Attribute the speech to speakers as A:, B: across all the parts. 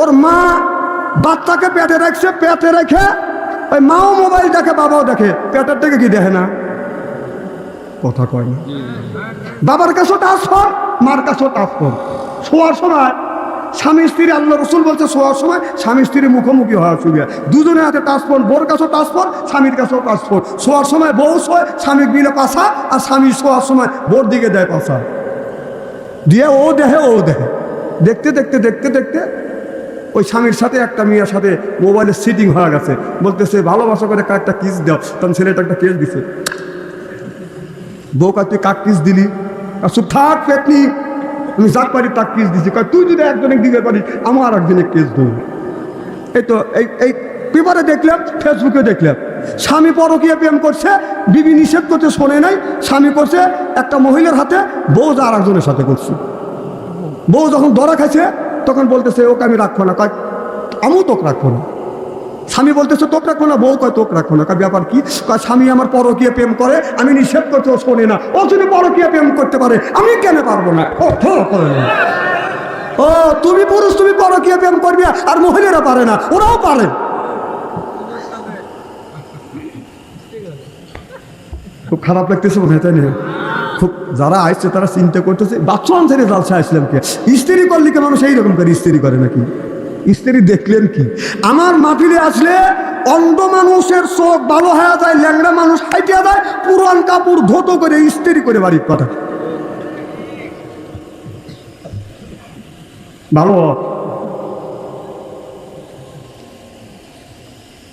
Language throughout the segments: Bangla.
A: ওর মা বাচ্চাকে পেটে রাখছে, পেটে রেখে ওই মাও মোবাইল দেখে, বাবাও দেখে। পেটের থেকে কি দেখে না? কথা কয় না। বাবার কাছেও ট্রান্সফার মার কাছেও ট্রান্সফার শোয়ার সময় স্বামী, স্ত্রী, আল্লাহ রসুল বলছে, শোয়ার সময় স্বামী স্ত্রীর মুখোমুখি হওয়া সুবিধা। দুজনের হাতে ট্রান্সফার বোর কাছেও ট্রান্সফার স্বামীর কাছেও ট্রান্সফার শোয়ার সময় বউ শোয়, স্বামী দিলে পাশা আর স্বামী শোয়ার সময় বোর দিকে দেয় পাশা দিয়ে ও দেহে ও দেহে দেখতে দেখতে দেখতে দেখতে ওই স্বামীর সাথে একটা মেয়ের সাথে মোবাইলের সিটিং হয়ে গেছে। বলতেছে, ভালোবাসা করে একটা কিস দাও। তখন ছেলেটা একটা কেস দিছে। বউ তুই কাক কিস দিলি? আর চুপ থাক পেটনি আমি যাক পারি, তাক কিস দিছি। কয়, তুই যদি একজনের দিকে পারিস, আমার একজনের কেস দেবো। এই তো, এই এই পেপারে দেখলাম ফেসবুকে দেখলাম। স্বামী পরকীয় প্রেম করছে, বিবি নিষেধ করতে শোনে নাই। স্বামী করছে, একটা মহিলার হাতে বউ আর একজনের সাথে করছে। বউ যখন ধরা খাইছে তখন বলতেছে, ওকে আমি রাখব না। কয়, আমিও তোকে রাখব না। স্বামী বলতেছে, তোকে রাখব না, বউ কয়, তোকে রাখব না। ব্যাপার কি? কয়, স্বামী আমার পরকীয় প্রেম করে, আমি নিষেধ করতে ও শোনে না। ও যদি পরকীয় প্রেম করতে পারে, আমি কেন পারব না? ও না ও, তুমি পুরুষ, তুমি পরকীয় প্রেম করবে, আর মহিলারা পারে না, ওরাও পারে। খুব খারাপ লাগতেছে মনে হয়, তাই না? খুব যারা আসছে তারা চিন্তা করতেছে বাচ্চা ছেড়ে জালসা আসলাম কে? স্ত্রী করলে কি মানুষ এইরকম করে স্ত্রী করে নাকি? স্ত্রী দেখলেন কি? আমার মাটিলে আসলে অন্ধ মানুষের চোখ ভালো হয়ে যায়, ল্যাংড়া মানুষ হাইটিয়া যায়, পুরান কাপড় ধুতো করে স্ত্রী করে বাড়ির কথা। ভালো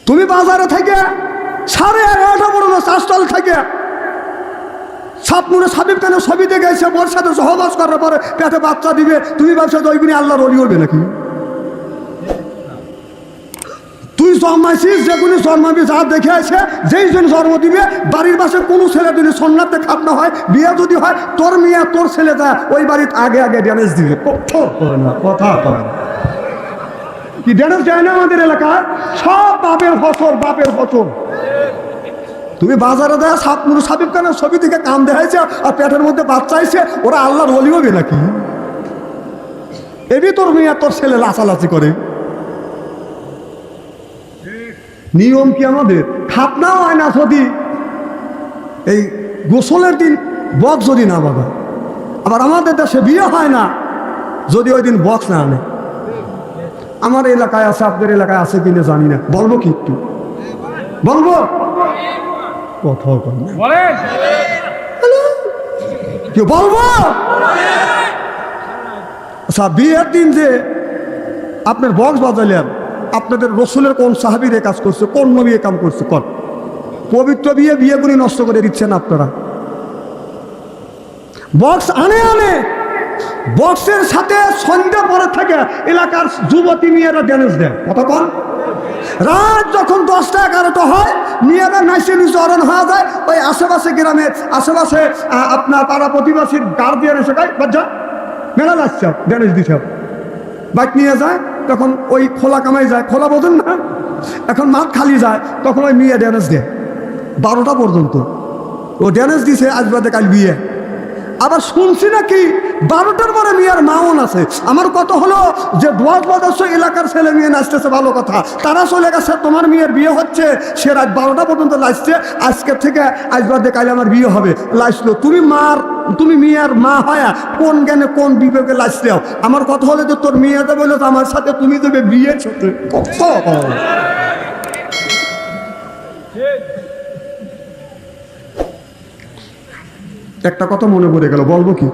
A: তুমি বাজারে থেকে সাড়ে এগারোটা পর্যন্ত চাষটাল থেকে স্বপ্নে সাবিব কেন দেখে এসে ওর সাথে সহবাস করার পরে পেটে বাচ্চা দিবে? তুমি ব্যবসা দইগুনি আল্লাহর অলি হবে নাকি? তুই জন্মাইছিস যেগুলি জন্মাবি, যা দেখে আছে যেই জন জন্ম দিবে, বাড়ির পাশে কোনো ছেলে যদি সন্ন্যাতে খাটনা হয়, বিয়ে যদি হয়, তোর মেয়ে তোর ছেলে যা, ওই বাড়িতে আগে আগে ড্যামেজ দিবে। কথা না কি ড্যামেজ যায় না আমাদের এলাকায়? সব বাপের ফসল বাপের ফসল। তুমি বাজারে দেয় সাপ নুরু সাবিব কেন ছবি থেকে কাম দেখাইছে আর পেটের মধ্যে বাচ্চা আইছে, ওরা আল্লাহর অলি হবে নাকি? এবি তোর মেয়ে তোর ছেলে লাচালাচি করে। নিয়ম কি আমাদের? খাপনাও হয় না যদি। এই গোসলের দিন বক্স যদি না বাবা আবার আমাদের দেশে বিয়ে হয় না, যদি ওই দিন বক্স না আনে। আমার এলাকায় আছে আপনাদের এলাকায় আছে কিনা জানি না। বলব কি একটু? বলব? কথাও কর না।
B: বলেন।
A: কি বলব? আচ্ছা বিয়ের দিন যে আপনার বক্স বাজালেন আপনাদের রসুলের কোন সাহাবির কাজ করছে কোন নবী কাম করছে কর পবিত্র বিয়ে বিয়েগুলি নষ্ট করে দিচ্ছেন আপনারা। বক্স আনে আনে। বক্সের সাথে সন্ধ্যা পরে থেকে এলাকার যুবতী মেয়েরা ড্যান্স দেয়। কতক্ষণ রাত যখন দশটা এগারোটা হয় মেয়েরা নাইসে নিচে অরণ হয়ে যায়। ওই আশেপাশে গ্রামে, আশেপাশে আপনার পাড়া প্রতিবাসীর গার্জিয়ান এসে গায় বাচ্চা, মেলা যাচ্ছে ড্যানেজ দিছে। বাইক নিয়ে যায়, তখন ওই খোলা কামাই যায়, খোলা বোঝেন না? এখন মাঠ খালি যায়, তখন ওই মেয়ে ড্যানেজ দেয়। বারোটা পর্যন্ত। ও ড্যানেজ দিছে, আজ বাদে কাল বিয়ে। আবার শুনছি নাকি বারোটার পরে মেয়ের মাউন আছে। আমার কত হলো যে দোয়াজ বাদর্শ এলাকার ছেলে মেয়ে নাচতেছে ভালো কথা। তারা চলে গেছে, তোমার মেয়ের বিয়ে হচ্ছে, সে রাত বারোটা পর্যন্ত লাইসছে আজকের থেকে আজ বাদে কাল আমার বিয়ে হবে। লাইসলো তুমি মার, তুমি মেয়ের মা হয়া কোন জ্ঞানে কোন বিবেকে লাইসলেও আমার কথা হলো যে তোর মেয়েতে বলল আমার সাথে তুমি দেবে বিয়ে কত একটা কথা মনে পড়ে গেল, বলব কি?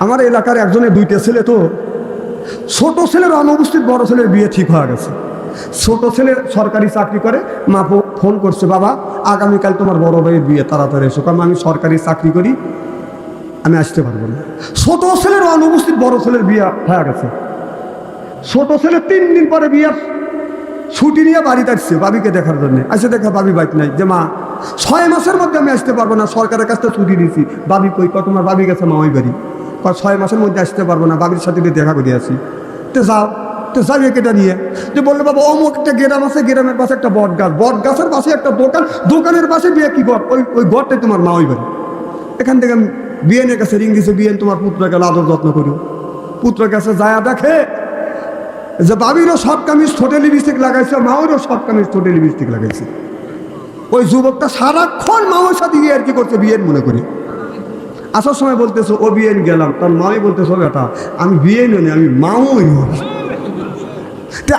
A: আমার এলাকার একজনের দুইটা ছেলে তো, ছোট ছেলের অনুপস্থিত বড় ছেলের বিয়ে ঠিক হয়ে গেছে। ছোট ছেলে সরকারি চাকরি করে, মা ফোন করছে, বাবা, আগামীকাল তোমার বড় ভাইয়ের বিয়ে, তাড়াতাড়ি এসো। কারণ আমি সরকারি চাকরি করি, আমি আসতে পারব না। ছোট ছেলের অনুপস্থিত বড় ছেলের বিয়ে হয়ে গেছে। ছোট ছেলে তিন দিন পরে বিয়ে ছুটি নিয়ে বাড়িতে আসছে, বাবিকে দেখার জন্য। আসে দেখা, বাবি বাইক নাই। যে, মা ছয় মাসের মধ্যে আমি আসতে পারব না, সরকারের কাছ থেকে ছুটি দিয়েছি বাবি কই কত তোমার বাবি গেছে মামাই বাড়ি। কয়, ছয় মাসের মধ্যে আসতে পারব না, বাবির সাথে দেখা করে আসি। তো যাও, তো যাবি কেটে নিয়ে। যে বলল, বাবা, অমুক একটা গ্রাম আছে, গ্রামের পাশে একটা বট গাছ। বট গাছের পাশে একটা দোকান, দোকানের পাশে বিয়ে কি ঘর ওই ওই ঘরটাই তোমার মামাই বাড়ি। এখান থেকে আমি বিয়েনের কাছে রিং দিছে বিয়েন তোমার পুত্রকে আদর যত্ন করি। পুত্র কাছে যায় দেখে যে বাবিরও সব কামিজ ঠোঁটে লিপস্টিক লাগাইছে মাওরও সব কামিজ ঠোঁটে লিপস্টিক লাগাইছে। ওই যুবকটা সারাক্ষণ মাওর সাথে গিয়ে আর কি করছে, বিয়ের মনে করি। আসার সময় বলতেছে, ও বিয়ে গেলাম। তার মাই বলতেছে বেটা, আমি বিয়ে নই, আমি নই।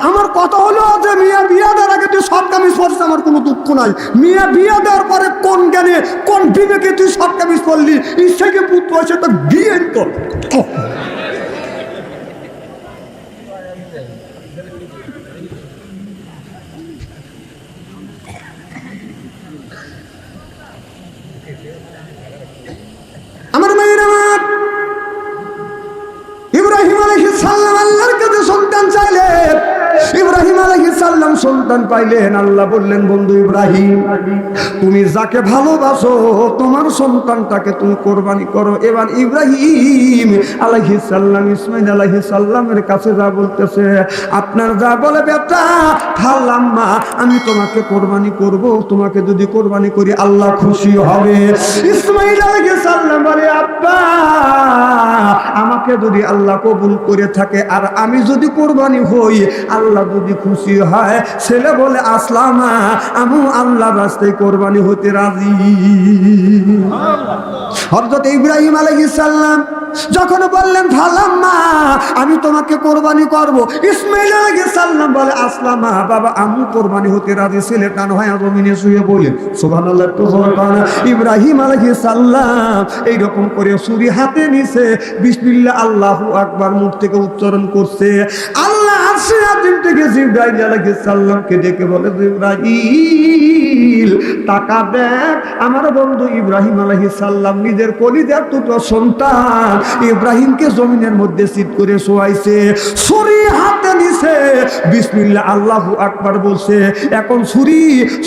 A: আমার কথা হলো যে, মিয়া, বিয়া দেওয়ার আগে তুই সব কামিজ পড়ছিস আমার কোনো দুঃখ নাই। মিয়া, বিয়া দেওয়ার পরে কোন জ্ঞানে, কোন বিবেকে তুই সব কামিজ পড়লি ইচ্ছাকে পুত্র আছে তো বিয়ে কর ওহ। আমার মেয়ের আমার ইব্রাহিম আলাইহিস সালাম আল্লাহর কাছে সন্তান চাইলেন ইব্রাহিম আলাইহিস সালাম সন্তান পাইলেন, আল্লাহ বললেন, বন্ধু ইব্রাহিম, তুমি যাকে ভালোবাসো, তোমার সন্তানটাকে তুমি কোরবানি করো। এবার ইব্রাহিম সালাম ইসমাইল সালামের কাছে যা বলতেছে, আপনার যা বলে, বেটা খালাম্মা আমি তোমাকে কোরবানি করব, তোমাকে যদি কোরবানি করি, আল্লাহ খুশি হবে। ইসমাইল সালাম বলে, আব্বা, আমাকে যদি আল্লাহ কবুল করে থাকে, আর আমি যদি কোরবানি হই, আল্লাহ যদি খুশি হয়, ছেলে বলে, আসলামা, আমি আল্লাহ রাস্তায় কোরবানি হতে রাজি। হজরত ইব্রাহিম আলাইহিস সালাম যখন বললেন ফালাম্মা আমি তোমাকে কোরবানি করব। ইসমাইল আলাইহিস সালাম বলে, আসলামা, বাবা, আমি কোরবানি হতে রাজি। ছেলে কান হয় জমিনে শুয়ে জোরে কর ইব্রাহিম আলাইহিস সালাম এইরকম করে ছুরি হাতে নিছে, বিসমিল্লাহ, আল্লাহু আকবার, মুখ থেকে উচ্চারণ করছে। আল্লাহ আরশে টাকা দেখ, আমার বন্ধু ইব্রাহিম আলাইহিস সালাম নিজের কলিজার দুটো সন্তান ইব্রাহিমকে জমিনের মধ্যে সিট করে শোয়াইছে। সরি হাতে নিছে বিসমিল্লাহ, আল্লাহু আকবার বলছে, এখন ছুরি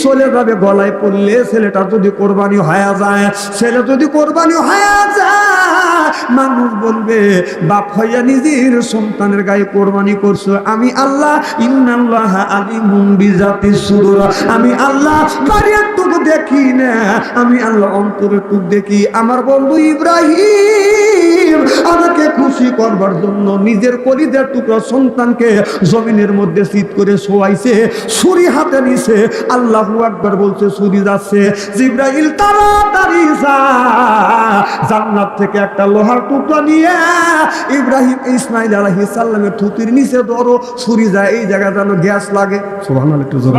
A: চলে যাবে গলায় পড়লে ছেলেটা যদি কোরবানি হয়ে যায়, ছেলে যদি কোরবানি হয়ে যায়, মানুষ বলবে, বাপ হইয়া নিজের সন্তানের গায়ে কোরবানি করছ। আমি আল্লাহ, ইন্নাল্লাহ আলিমুম বিজাতি সুদূর। আমি আল্লাহ বাড়ির টুকু দেখি না, আমি আল্লাহ অন্তরের টুক দেখি। আমার বন্ধু ইব্রাহিম আমাকে খুশি করবার জন্য নিজের কলিদের টুকরো সন্তানকে জমিনের মধ্যে শীত করে শোয়াইছে ছুরি হাতে নিছে। আল্লাহু আকবার বলছে ছুরি যাচ্ছে। জিব্রাইল তাড়াতাড়ি যা। জান্নাত থেকে একটা লোহার টুকরা নিয়ে ইব্রাহিম ইসমাইল সালামের থুতির নিচে ধরো ছুরি যায় এই জায়গায় যেন গ্যাস লাগে। সুবহানাল্লাহ একটু জোরে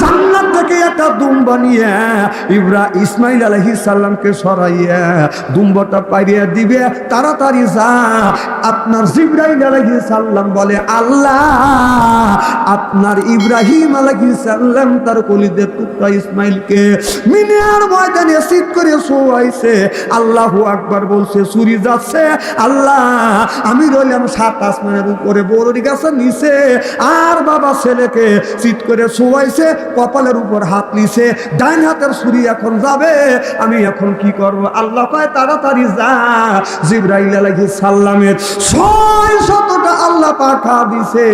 A: জান্নাত থেকে একটা দুম্বা নিয়ে ইব্রা ইসমাইল আলাইহিস সালামকে সরাইয়া দুম্বাটা পাইরিয়া দিবে, তাড়াতাড়ি যা। আপনার জিব্রাইল আলাইহিস সালাম বলে, আল্লাহ, আপনার ইব্রাহিম আলাইহিস সালাম তার কলিদের টুকরা ইসমাইলকে মিনিয়ার ময়দানে সিট করে শোয়াইছে। আল্লাহু আকবার বলছে চুরি যাচ্ছে। আল্লাহ, আমি রইলাম সাত আসমানের উপরে বড়ি গাছের নিচে। আর বাবা ছেলেকে চিত করে শোয়াইছে, কপালের উপর হাত নিছে ডাইন হাতের ছুরি এখন যাবে, আমি এখন কি করব? আল্লাহ কয়, তাড়াতাড়ি যা। জিব্রাইল আলাইহিস সালামের ছয় শতটা আল্লাহ পাখা দিছে।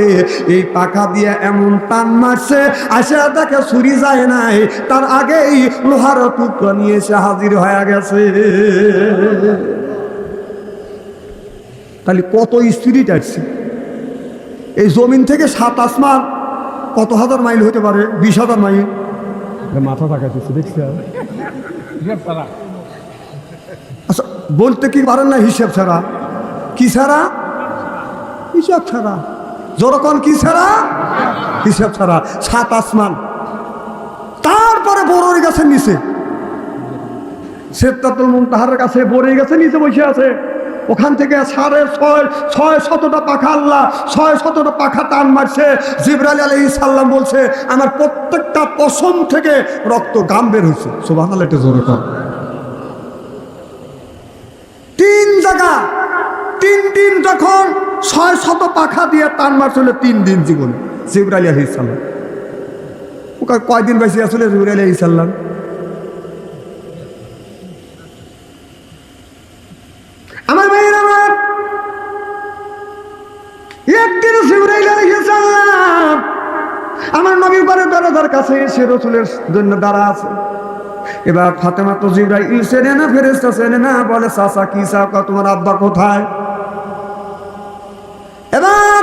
A: এই পাখা দিয়ে এমন টান মারছে, আসে তাকে ছুরি যায় নাই। তার আগেই লোহার টুকরা নিয়ে এসে হাজির হয়ে গেছে। তাহলে কত স্পিরিট আসছে এই জমিন থেকে সাত আসমান কত হাজার মাইল হতে পারে? বিশ হাজার মাইল? মাথা থাকাইতেছে দেখছি আচ্ছা বলতে কি পারেন না হিসেব ছাড়া? কি ছাড়া? হিসাব ছাড়া। যখন কি ছাড়া? হিসাব ছাড়া। সাত আসমান। তারপরে বড়ই গাছের নিচে। সেত্তাতুল মুনতাহারের কাছে বড়ই গেছে নিচে বসে আছে। ওখান থেকে সাড়ে ছয় ছয় শতটা পাখা আল্লাহ, ছয় শতটা পাখা টান মারছে। জিবরালি আলী সাল্লাম বলছে, আমার প্রত্যেকটা পশম থেকে রক্ত গাম বের হয়েছে। সুবাহ একটা জোরে কর তিন জায়গা, তিন দিন যখন ছয় শত পাখা দিয়ে টান মারছিল তিন দিন জীবন। জিবরালি আলী সাল্লাম ওকে কয়দিন বেশি আসলে জিবরালি আলী সাল্লাম এসে রসুলের জন্য দাঁড়া আছে। এবার ফাতেমা তো জিবরা চেনে না ফেরেস্তা চেনে না? বলে, চাচা, কি চাও তোমার আব্বা কোথায়? এবার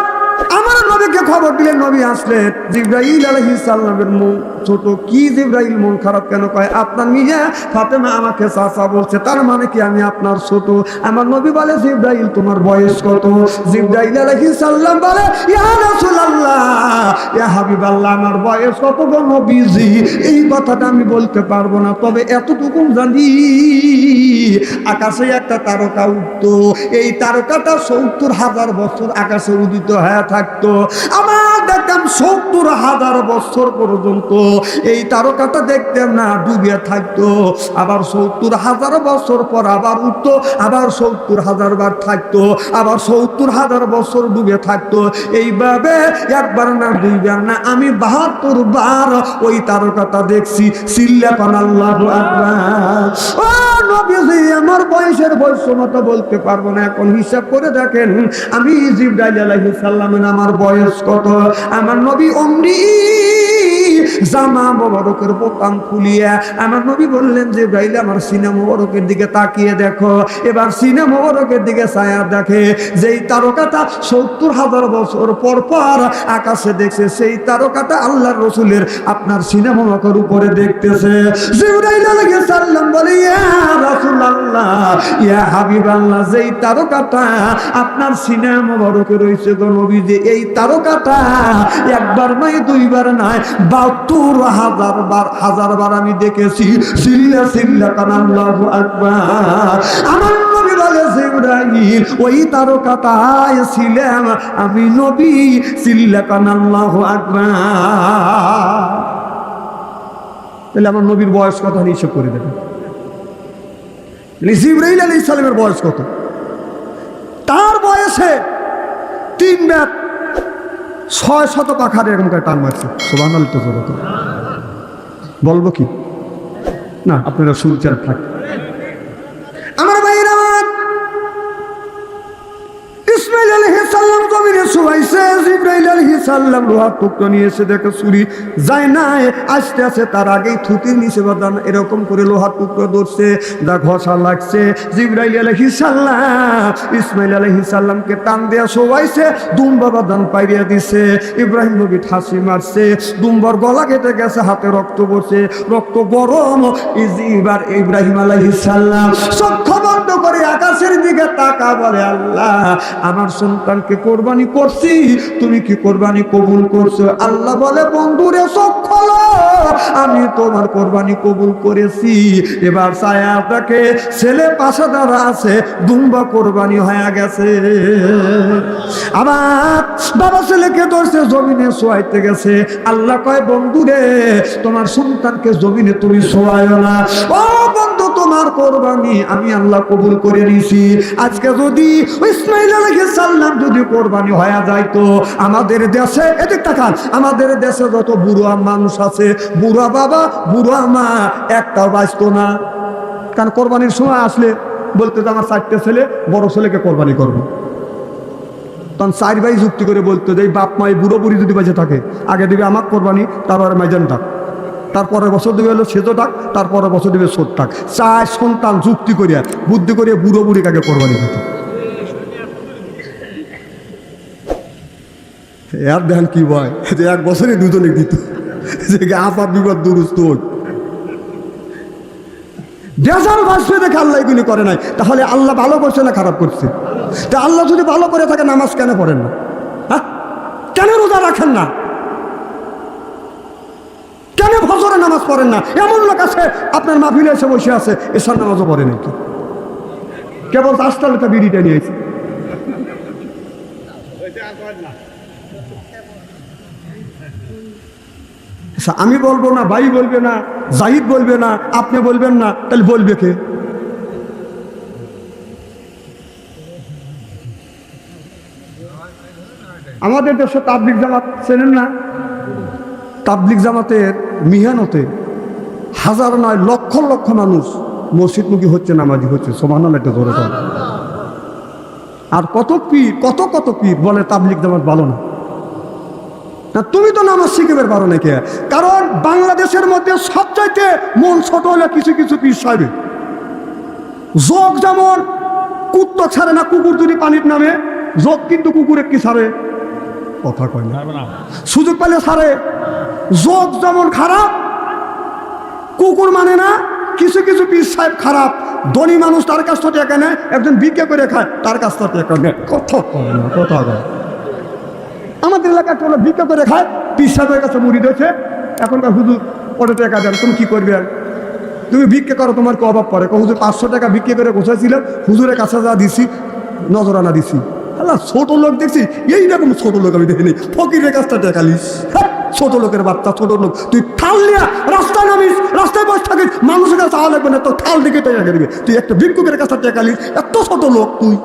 A: আমার নবীকে খবর দিলেন নবী আসলেন জিব্রাইল আলাইহিস সালামের মন ছোট। কি জিব্রাইল মন খারাপ কেন কয়? আপনার মিয়া ফাতেমা আমাকে চাচা বলছে, তার মানে কি আমি আপনার ছোট? আমার নবী বলে, জিব্রাইল, তোমার বয়স কত? জিব্রাইল আলাইহিস সালাম বলে, ইয়া রাসূলুল্লাহ, ইয়া হাবিবাল্লাহ, আমার বয়স কত গো নবীজি? এই কথাটা আমি বলতে পারব না, তবে এতটুকু জানি। আকাশে একটা তারকা উঠতো, এই তারকাটা সত্তর হাজার বছর আকাশে উদিত হয়ে থাকতো। আমার দেখতাম সত্তর হাজার বছর পর্যন্ত এই তারকাটা দেখতাম না, ডুবে থাকতো। আবার সত্তর হাজার বছর পর আবার উঠতো, আবার সত্তর হাজার বার থাকতো, আবার সত্তর হাজার বছর ডুবে থাকতো। এইভাবে একবার না, দুইবার না, আমি বাহাত্তর বার ওই তারকাটা দেখছি। সিল্লাপান আমার বয়সের বয়স মতো বলতে পারব না, এখন হিসাব করে দেখেন, আমি জিব্রাইল আলাইহিস সালামের আমার বয়স কত? আমার নবী অমরি জামা মোবারকের বোতাম খুলিয়া আমার নবী বললেন যে ব্রাইল আমার সিনা মোবারকের দিকে তাকিয়ে দেখো। এবার সিনা মোবারকের দিকে ছায়া দেখে, যেই তারকাটা সত্তর হাজার বছর পর পর আকাশে দেখছে, সেই তারকাটা আল্লাহর রসুলের আপনার সিনা মোবারকের উপরে দেখতেছে। আপনার একবার নয়, দুইবার নয় হাজার বার হাজার বার আমি দেখেছি সিল্লা সিল্লা কানাল্লাহু আকবার। আমার নবী বলে জিবরাইল ওই তারকাটায় ছিলাম আমি নবী সিল্লা কানাল্লাহু আকবার। তাহলে আমার নবীর বয়স কথা হিসেব করে দেবেন জিব্রাইল আলী ইসলামের বয়স কত? তার বয়সে তিন ব্যাপ ছয় শত পাখার এরকম টান মারছে। সোবান তো বলব কি? না আপনারা শুনছেন থাক আমার ভাইয়ের আমার লোহার টুকরো চুরি যায় না আস্তে আস্তে তার আগেই বাদান এরকম করে লোহার টুকরো ধরছে ঘষা লাগছে। জিব্রাইল ইসমাইল টান দুম্বা বাদান পাইরিয়া দিছে, ইব্রাহিম নবী ঠাসি মারছে, দুম্বর গলা কেটে গেছে, হাতে রক্ত পড়ছে, রক্ত গরম। এবার ইব্রাহিম আলাইহিস করে আকাশের দিকে তাকা বলে, আল্লাহ, আমার সন্তানকে কোরবানি করছি, তুমি কি কোরবানি কবুল করছ? আল্লাহ বলে, বন্ধুরে সক্ষল আমি তোমার কোরবানি কবুল করেছি। এবার ছায়াটাকে ছেলে পাশে দ্বারা আছে, দুম্বা কোরবানি হয়ে গেছে। আবার বাবা ছেলেকে ধরছে, জমিনে শোয়াইতে গেছে। আল্লাহ কয়, বন্ধুরে, তোমার সন্তানকে জমিনে তুমি শোয়ায় না। ও বন্ধু, তোমার কোরবানি আমি আল্লাহ কবুল করে নিছি আজকে যদি ইসমাইল আলাইহিস সালাম যদি কোরবানি হয়ে যাইতো আমাদের দেশে, এদিক তাকান, আমাদের দেশে যত বুড়া মানুষ আছে, বুড়া বাবা, বুড়া মা, একটাও বাঁচতো না। কারণ কোরবানির সময় আসলে বলতে যে আমার চারটে ছেলে, বড় ছেলেকে কোরবানি করব। তখন চার ভাই যুক্তি করে বলতো যে, এই বাপ মা, এই বুড়ো বুড়ি যদি বেঁচে থাকে, আগে দিবে আমার কোরবানি, তারপরে মাইজান ডাক তারপরের বছর দেবে হলো সেতো ডাক তারপরের বছর দেবে সোট ডাক চার সন্তান যুক্তি করিয়া, বুদ্ধি করিয়া বুড়ো বুড়িকে আগে কোরবানি দিত। এর দেন কি ভয় যে এক বছরে দুজনে দিত। যে আপার বিপদ দুরুস্ত হোক বাঁচবে দেখে আল্লাহ এগুলি করে নাই। তাহলে আল্লাহ ভালো করছে না খারাপ করছে? তা আল্লাহ যদি ভালো করে থাকে, নামাজ কেন পড়েন না? হ্যাঁ? কেন রোজা রাখেন না? কেন ফজরে নামাজ পড়েন না? এমন লোক আছে, আপনার মাহফিলে এসে বসে আছে, এসার নামাজও পড়ে নাকি? কেবল রাস্তালটা বিড়িটা নিয়েছে আমি বলব না, ভাই বলবে না, জাহিদ বলবে না, আপনি বলবেন না, তাহলে বলবে কে? আমাদের দেশে তাবলিক জামাত চেনেন না? তাবলিক জামাতের মিহানতে হাজার নয় লক্ষ লক্ষ মানুষ মসজিদমুখী হচ্ছে, নামাজি হচ্ছে সমান একটা ধরে আর কত পীর, কত কত পীর বলে তাবলিক জামাত ভালো না? না তুমি তো নামাজ শিখবে পারো নাকি? কারণ বাংলাদেশের মধ্যে সবচাইতে মন ছোট হলে কিছু কিছু পীর সাহেব। যোগ যেমন কুত্ত ছাড়ে না কুকুর যদি পানির নামে যোগ কিন্তু কুকুরে কি সারে কথা কয় না। সুযোগ পেলে সারে যোগ যেমন খারাপ কুকুর মানে না কিছু কিছু পীর সাহেব খারাপ। ধনী মানুষ তার কাছ থেকে একজন বিক্রি করে খায় তার কাছ থেকে কথা কয় না কথা কয় আমাদের এলাকায় তোলা ভিক্ষা করে খায় পীর সাহেবের কাছে মুড়ি রয়েছে এখনকার হুজুর পরে টাকা দেন তুমি কী করবে? তুমি ভিক্ষা করো তোমার কি অভাব পড়ে। হুজুর পাঁচশো টাকা বিক্রি করে বসেছিলাম হুজুরের কাছে যা দিছি নজরানা দিছি। আল্লাহ ছোট লোক দেখছি এইরকম ছোট লোক আমি দেখিনি। ফকিরের কাছটা টাকা লিস হ্যাঁ, ছোট লোকের বাচ্চা ছোট লোক। তুই থাল নিয়ে রাস্তায় নামিস রাস্তায় বসে থাকিস মানুষের কাছে আওয়া লাগবে না তো থাল দিকে টাকা দিবি তুই একটা ভিক্ষুকের কাছে টাকা লিস এত ছোট লোক তুই।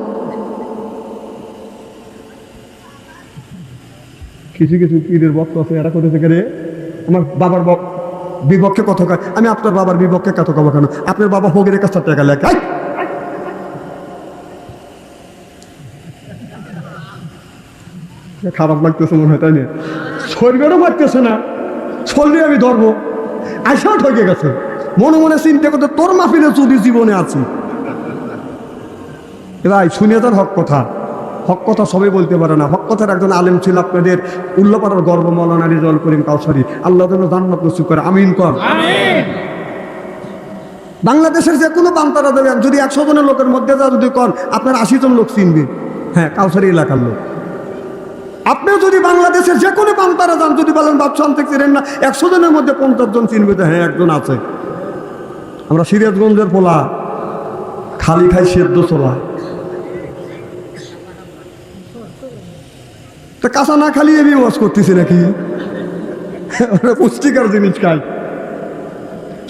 A: কিছু কিছু পীরের বক্ত আছে, এরা থেকে রে? আমার বাবার বিপক্ষে কথা কয় আমি আপনার বাবার বিপক্ষে কথা কব কেন? আপনার বাবা হগের কাছে টাকা লেখা! খারাপ লাগতেছে মনে হয়, তাই না? শরীরেরও মারতেছে না। শরীরে আমি ধরবো। আইসাও ঠকে গেছে। মনে মনে চিন্তা করতে, তোর মাফিনে চুরি জীবনে আছি। এবার শুনে তার হক কথা। হক কথা সবাই বলতে পারে না। হক কথার একজন আলেম ছিল আপনাদের উল্লাপাড়ার গর্ব মৌলানা রিজল করিম কাউসারি। আল্লাহ যেন জান্নাত নসিব করে। আমিন কর। বাংলাদেশের যে কোনো বান্তারা দেবেন যদি একশো জনের লোকের মধ্যে যা যদি কন আপনার আশি জন লোক চিনবে। হ্যাঁ কাউসারি এলাকার লোক। আপনিও যদি বাংলাদেশের যে কোনো বান্তারা যান যদি বলেন বাদশাহ থেকে চিনেন না। একশো জনের মধ্যে পঞ্চাশ জন চিনবে তো হ্যাঁ একজন আছে। আমরা সিরাজগঞ্জের পোলা খালি খাই সেদ্ধ চলা। তা কাঁচা না খালি আমি ওয়াজ করতেছি নাকি? পুষ্টিকর জিনিস খাই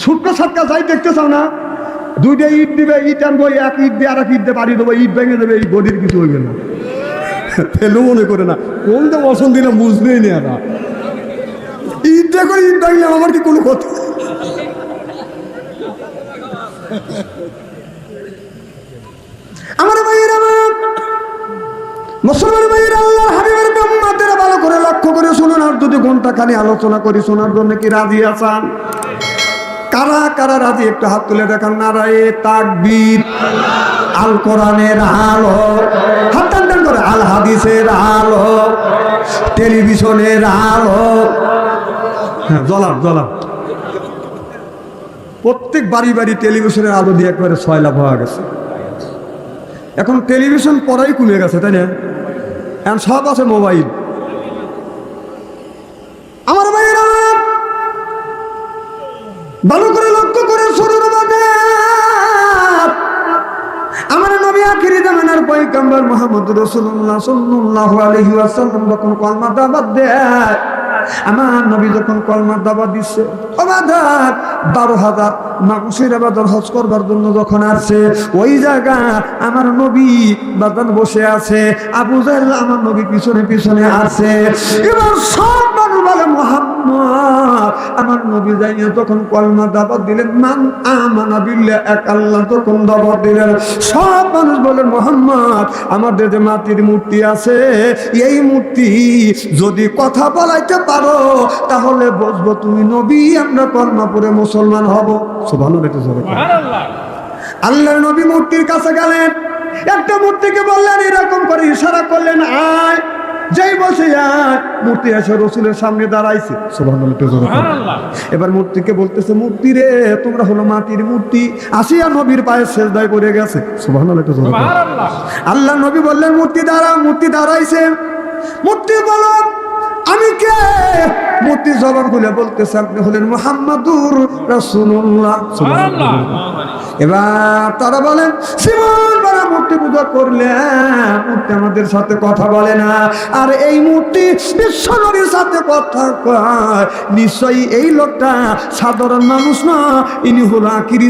A: ছুটকা ছাটকা যাই দেখতে চাও না, দুইটা ইট দিবে, ইট আনব, এক ইট দিয়ে আর এক ইট দিয়ে বাড়ি দেবো, ইট ভেঙে দেবে, এই গদির কিছু হইবে না। ফেলু মনে করে না কোনটা পছন্দ দিলে বুঝবেই না এরা। ইট দিয়ে করে ইট ভাঙলে আমার কি কোনো কথা আমার ভাইয়ের আমার, মুসলমান ভাইয়ের ভালো করে শুনুন আর যদি ঘণ্টা খানি আলোচনা করি শোনার জন্য কি রাজি আছেন? কারা কারা রাজি? একটু হাত তুলে দেখান। নারায়ে তাকবীর। আল কোরআনের আলো। হাত টান করে। আল হাদিসের আলো। টেলিভিশনের আলো। হ্যাঁ জ্বলাম জ্বলাম প্রত্যেক বাড়ি বাড়ি টেলিভিশনের আলো দিয়ে একবারে লাভ হয়ে গেছে। এখন টেলিভিশন পড়াই কমে গেছে, তাই না? এখন সব আছে মোবাইল আমার ভাইয়েরা ভালো করে লক্ষ্য করে শুনুন বাজার আমার নবী আখিরি জামানার পয়গম্বর মুহাম্মদ রাসূলুল্লাহ সাল্লাল্লাহু আলাইহি ওয়াসাল্লাম যখন কলমা দেয়, আমার নবী যখন কলমা দাওয়াত দিচ্ছে অবাধার বারো হাজার মানুষের আবাদর হজ করবার জন্য যখন আসছে, ওই জায়গা আমার নবী বাদান বসে আছে, আবু জাহেল আমার নবী পিছনে পিছনে আছে এবার সব বলে মোহাম্মদ। আমার নবী যাইয়া তখন কলমা দাবাত দিলেন মান আমানা এক আল্লাহ তখন দাবাত দিলেন। সব মানুষ বলেন মোহাম্মদ আমাদের যে মাটির মূর্তি আছে এই মূর্তি যদি কথা বলাইতে পারো তাহলে বসবো তুমি নবী আমরা কলমা পরে মুসলমান হব। সুবহানাল্লাহ একটু। আল্লাহর নবী মূর্তির কাছে গেলেন একটা মূর্তিকে বললেন এরকম করে ইশারা করলেন আয়। যেই আয় মূর্তি এসে রসুলের সামনে দাঁড়াইছে। এবার মূর্তিকে বলতেছে মূর্তি রে তোমরা হলো মাটির মূর্তি। আসিয়া নবীর পায়ে শেষদায় পড়ে গেছে। সুবহানাল্লাহ আল্লাহ নবী বললেন মূর্তি দাঁড়া মূর্তি দাঁড়াইছে। মূর্তি বলো আমি কে? মূর্তি জবান খুলে বলতেছে আপনি হলেন মোহাম্মদুর
B: সুবহানাল্লাহ
A: এবার তারা বলেন শিবন বড় মূর্তি পূজা করলে মূর্তি আমাদের সাথে কথা বলে না। আর এই মূর্তি বিশ্বনবীর সাথে কথা নিশ্চয়ই এই লোকটা সাধারণ মানুষ না। ইনি হল আকিরি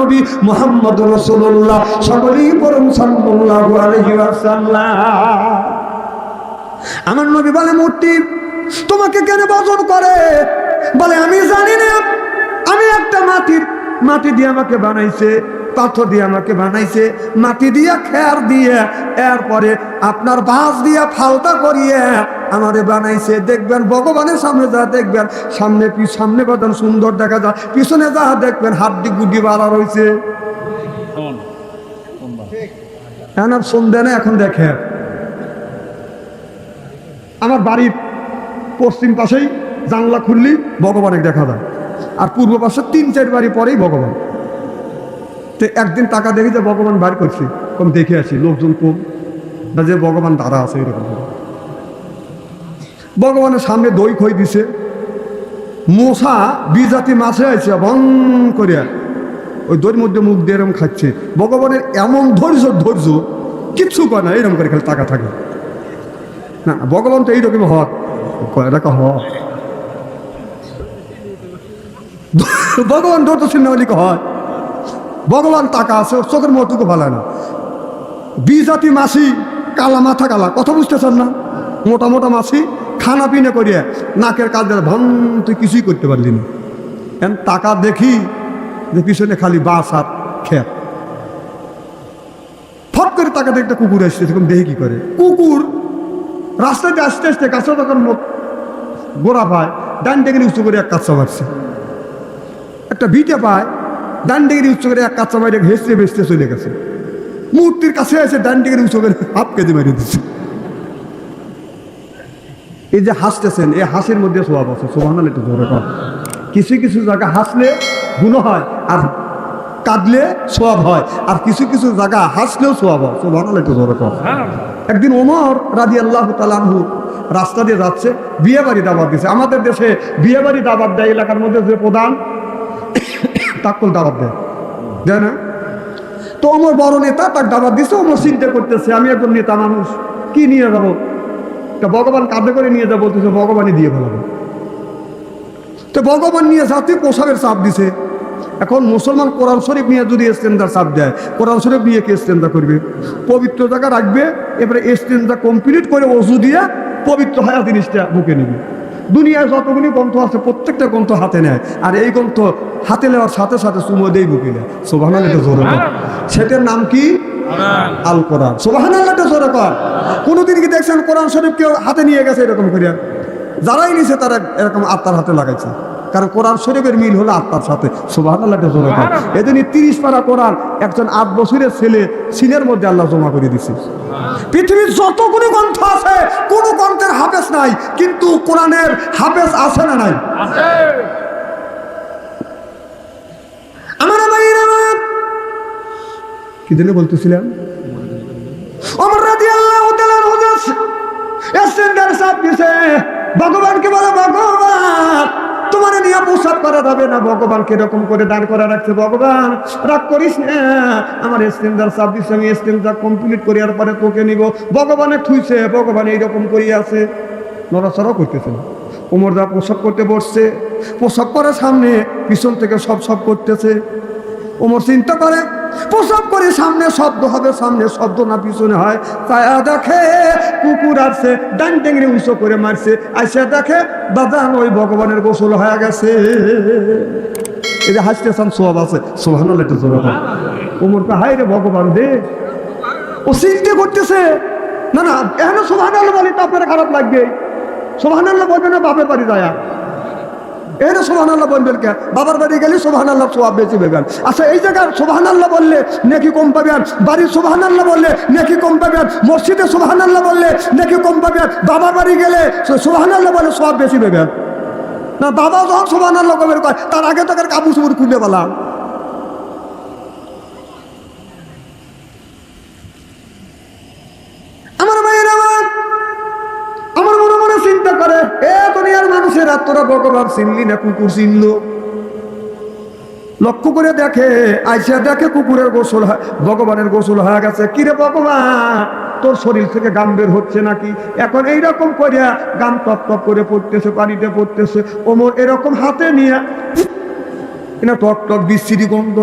A: নবী মোহাম্মদ রসুল্লাহ সকলেই পরম ওয়াসাল্লাম। আমার নবী বলে, মূর্তি, তোমাকে কেন বজন করে? বলে, আমি জানি না। আমি একটা মাটির মাটি দিয়ে আমাকে বানাইছে, পাথর দিয়ে আমাকে বানাইছে, মাটি দিয়ে খেয়ার দিয়ে, এরপরে আপনার বাঁশ দিয়ে ফালতা করিয়ে আমারে বানাইছে। দেখবেন ভগবানের সামনে যা দেখবেন, সামনে সামনে বাদান সুন্দর দেখা যায়, পিছনে যা দেখবেন হাড্ডি গুড্ডি বাড়া রয়েছে। এখন শুনবে না, এখন দেখে আমার বাড়ির পশ্চিম পাশেই জানলা খুললি ভগবানের দেখা যায়। আর পূর্ব পাশে তিন, চার বাড়ি পরেই ভগবান। তো একদিন টাকা দেখি যে ভগবান বার করছি, কম দেখে আসি, লোকজন কম। না যে ভগবান দাঁড়া আছে এরকম ভগবানের সামনে দই খই দিছে। মশা বিজাতি মাছে আছে বন করিয়া। ওই দইয়ের মধ্যে মুখ দিয়ে এরকম খাচ্ছে। ভগবানের এমন ধৈর্য ধৈর্য, কিচ্ছু করে না এরকম করে খালি টাকা থাকে। না, ভগবান তো এইরকম হক কয় টাকা হক ভগবান ধরতেছেন না বলি হয়। ভগবান টাকা আছে চোখের মতুকে ভালো না। বিজাতি মাসি, কালা মাথা কালা, কথা বুঝতেছেন না? মোটা মোটা মাসি, খানা পিনা করিয়া নাকের কাজ ভন, তুই কিছুই করতে পারলি না। এন টাকা দেখি যে পিছনে খালি বাস আর খেত ফট করে টাকা দেখতে কুকুর আসছে তখন দেখে কি করে? কুকুর রাস্তাতে আসতে আসতে কাছে তখন গোড়া পায়, ডান ডেকে উঁচু করে এক কাচ্চা মারছে। একটা ভিটে পায় ডান ডেকে উঁচু করে এক কাচ্চা মারে ভেসতে ভেসতে চলে গেছে। মূর্তির কাছে এসে ডান ডেকে উঁচু করে হাফ কেজি মারিয়ে দিচ্ছে এই যে হাসতেছেন এই হাসির মধ্যে স্বভাব আছে সোহান একটু ধরে কর কিছু কিছু জায়গা হাসলে গুণ হয় আর কাঁদলে সোয়াব হয় আর কিছু কিছু জায়গা হাসলেও সোয়াব হয় সোহান একটু ধরে কর একদিন ওমর রাজি আল্লাহ তালানহু রাস্তা দিয়ে যাচ্ছে বিয়ে বাড়ি দাবাত দিছে। আমাদের দেশে বিয়ে বাড়ি দাবাত দেয় এলাকার মধ্যে যে প্রধান তাকল দাবাত দেয়। দেয় না? তো আমার বড় নেতা তার দাবাত দিছে ওমর চিন্তা করতেছে, আমি একজন নেতা মানুষ, কি নিয়ে যাব? তা ভগবান কাঁধে করে নিয়ে যাব বলতেছে, ভগবানই দিয়ে ফেলাবো। তো ভগবান নিয়ে যাতে পোশাকের চাপ দিছে। এখন মুসলমান কোরআন শরীফ নিয়ে যদি স্টেন্দার চাপ দেয়, কোরআন শরীফ নিয়ে কে স্টেন্দা করবে? পবিত্র জায়গা রাখবে, এবারে স্টেন্দা কমপ্লিট করে ওষুধ দিয়ে পবিত্র হায়া জিনিসটা বুকে নেবে। দুনিয়ায় যতগুলি গ্রন্থ আছে প্রত্যেকটা গ্রন্থ হাতে নেয়। আর এই গ্রন্থ হাতে নেওয়ার সাথে সাথে চুমো দেই বুকে নেয় সোভান জোরে কর। সেটার নাম কি? আল কোরআন সোভান জোরে কর। কোনোদিন কি দেখছেন কোরআন শরীফ কেউ হাতে নিয়ে গেছে এরকম করিয়া? যারাই নিছে তারা এরকম আত্মার হাতে লাগাইছে। কারণ কোরআন শরীফের মিল হলো আত্মার সাথে। সুবাহ আল্লাহকে জোরে কর এদিনই তিরিশ পারা কোরআন একজন আট বছরের ছেলে সিনের মধ্যে আল্লাহ জমা করে দিছে। পৃথিবীর যতগুলো গ্রন্থ আছে কোনো গ্রন্থের হাফেজ নাই কিন্তু কোরআনের হাফেজ আছে না নাই? আমার কি জন্য বলতেছিলাম? রাজি আল্লাহ ভগবানকে বলো ভগবান! তোমার নিয়ে পোশাক করা যাবে না। ভগবান কীরকম করে দাঁড় করা রাখছে? ভগবান, রাগ করিস না। আমার সাপ দিছে আমি স্ট্যান্ডার্ড কমপ্লিট করিয়ার পরে তোকে নিব। ভগবানে থুইছে, ভগবান এইরকম করিয়া আছে নড়াচড়াও করতেছে না। ওমর দা পোশাক করতে বসছে। পোশাক করার সামনে পিছন থেকে সব সব করতেছে। ওমর চিন্তা করে প্রসব করে সামনে শব্দ হবে, সামনে শব্দ না, পিছনে হয়। তাই দেখে, কুকুর আসছে ডান টেঙ্গি উঁচু করে মারছে। আইসা দেখে বাদান ওই ভগবানের গোসল হয়ে গেছে। এই যে হাসতেছেন সোয়াব আছে। সোহান। ওমর হাই রে ভগবান দে ও চিন্তা করতেছে। না না, এখানে সোহান বলি, তো আপনার খারাপ লাগবে। সোহান বলবে না, বাপের বাড়ি যায়। এর সোহান আল্লাহ বলবেন কে? বাবার বাড়ি গেলে সোহান আল্লাহ সোয়াব বেশি পাবেন আচ্ছা এই জায়গায় সোহান আল্লাহ বললে নাকি কম পাবেন, বাড়ির সোহান আল্লাহ বললে নাকি কম পাবেন, মসজিদে সোহান আল্লাহ বললে নাকি কম পাবেন, বাবার বাড়ি গেলে সোহান আল্লাহ বলে সোয়াব বেশি পাবেন। না বাবা যখন সোহান আল্লাহ কবের কয়, তার আগে তো কাপড় চুপুর খুলে পেলাম। আমার মনে মনে চিন্তা করে, এ দুনিয়ার মানুষের তোরা ভগবান চিনলি না, কুকুর চিনল। লক্ষ্য করে দেখে, আইসা দেখে কুকুরের গোসল ভগবানের গোসল হয়ে গেছে। কিরে ভগবান, তোর শরীর থেকে গাম বের হচ্ছে নাকি? এখন এইরকম করিয়া গাম টপ টপ করে পড়তেছে, পানিতে পড়তেছে। ওমর এরকম হাতে নিয়ে টক টক বিশ্রী গন্ধ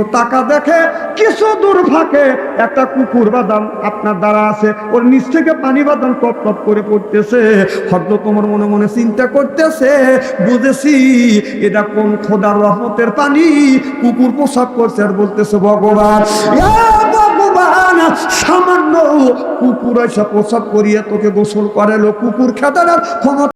A: দেখে কিছু দূর ফাঁকে একটা কুকুর বাদাম আপনার দ্বারা আছে। ওর নিচ থেকে পানি বাদাম টপ টপ করে পড়তেছে। তোমার মনে মনে চিন্তা করতেছে, বুঝেছি এটা কোন খোদার রহমতের পানি? কুকুর পোশাক করছে আর বলতেছে, ভগবান সামান্য কুকুর এসে পোশাক করিয়ে তোকে গোসল করালো। কুকুর খেতার ক্ষমতা